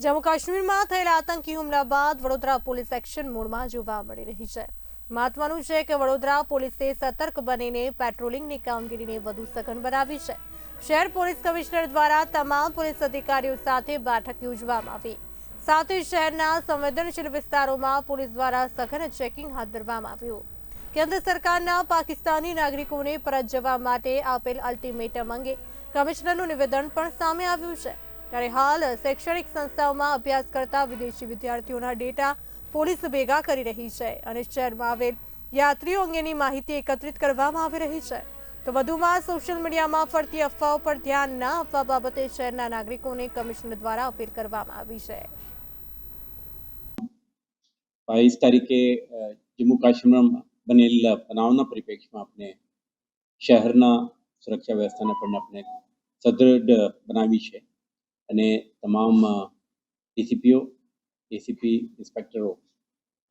જમ્મુ કાશ્મીરમાં થયેલા આતંકી હુમલા બાદ વડોદરા પોલીસ એક્શન મોડમાં જોવા મળી રહી છે. મહત્વનું છે કે વડોદરા પોલીસે સતર્ક બનીને પેટ્રોલિંગની કામગીરીને વધુ સઘન બનાવી છે. શહેર પોલીસ કમિશનર દ્વારા તમામ પોલીસ અધિકારીઓ સાથે બેઠક યોજવામાં આવી. સાથે શહેરના સંવેદનશીલ વિસ્તારોમાં પોલીસ દ્વારા સઘન ચેકિંગ હાથ ધરવામાં આવ્યું. કેન્દ્ર સરકારના પાકિસ્તાની નાગરિકોને પરત જવા માટે આપેલ અલ્ટિમેટમ અંગે કમિશનરનું નિવેદન પણ સામે આવ્યું છે. ત્યારે હાલ શૈક્ષણિક સંસ્થાઓમાં અભ્યાસ કરતા વિદેશી વિદ્યાર્થીઓના ડેટા પોલીસ ભેગા કરી રહી છે અને શહેરમાં આવેલ યાત્રીઓ અંગેની માહિતી એકત્રિત કરવામાં આવી રહી છે. તો વધુમાં સોશિયલ મીડિયામાં ફરતી અફવાઓ પર ધ્યાન ના આપવા બાબતે શહેરના નાગરિકોને કમિશનર દ્વારા અપીલ કરવામાં આવી છે. બાવીસ તારીખે જમ્મુ કાશ્મીરમાં બનેલ બનાવના પરિપ્રેક્ષમાં આપણે શહેરના સુરક્ષા વ્યવસ્થાને પણ આપણે સદૃઢ બનાવી છે. અને તમામ ડીસીપીઓ એસીપી ઇન્સ્પેક્ટરો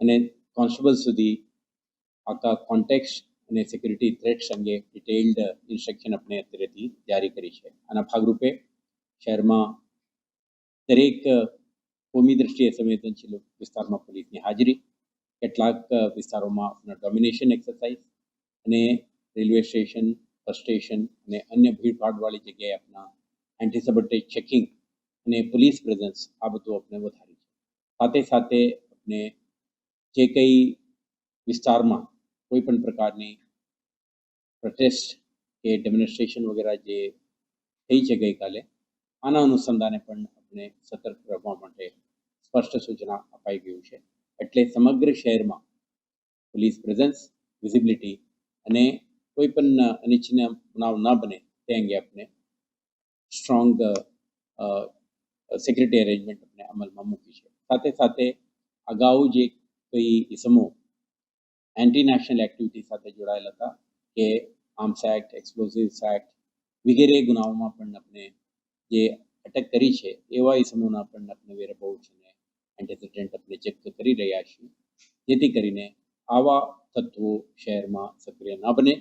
અને કોન્સ્ટેબલ સુધી આખા કોન્ટેક્સ અને સિક્યુરિટી થ્રેટ્સ અંગે ડિટેલ્ડ ઇન્સ્ટ્રક્શન આપણે અત્યારેથી જારી કરી છે. આના ભાગરૂપે શહેરમાં દરેક કોમી દ્રષ્ટિએ સંવેદનશીલ વિસ્તારમાં પોલીસની હાજરી, કેટલાક વિસ્તારોમાં આપણા ડોમિનેશન એક્સરસાઇઝ અને રેલવે સ્ટેશન, બસ સ્ટેશન અને અન્ય ભીડભાડવાળી જગ્યાએ આપણા એન્ટી ચેકિંગ અને પોલીસ પ્રેઝન્સ આ બધું આપણે વધારી છે. સાથે સાથે આપણે જે કંઈ વિસ્તારમાં કોઈ પણ પ્રકારની પ્રોટેસ્ટ કે ડેમોન્સ્ટ્રેશન વગેરે જે થઈ છે ગઈકાલે, આના અનુસંધાને પણ આપણે સતર્ક રહેવા માટે સ્પષ્ટ સૂચના અપાઈ ગયું છે. એટલે સમગ્ર શહેરમાં પોલીસ પ્રેઝન્સ વિઝિબિલિટી અને કોઈ પણ અનિચ્છનીય બનાવ ન બને તે અંગે આપણે સ્ટ્રોંગ સિક્યુરિટી અરેન્જમેન્ટ આપણે અમલમાં મૂકી છે. સાથે સાથે અગાઉ જે કઈ ઇસમો એન્ટી નેશનલ એક્ટિવિટી સાથે જોડાયેલા હતા કે આર્મ્સ એક્ટ એક્સપ્લોઝિવ્સ એક્ટ વગેરે ગુનાઓમાં પણ આપણે જે અટક કરી છે, એવા ઇસમોના પણ આપણે વેરબાઉટ્સ અને એન્ટીસિડન્ટ આપણે ચેક કરી રહ્યા છીએ. જેથી કરીને આવા તત્વો શહેરમાં સક્રિય ન બને.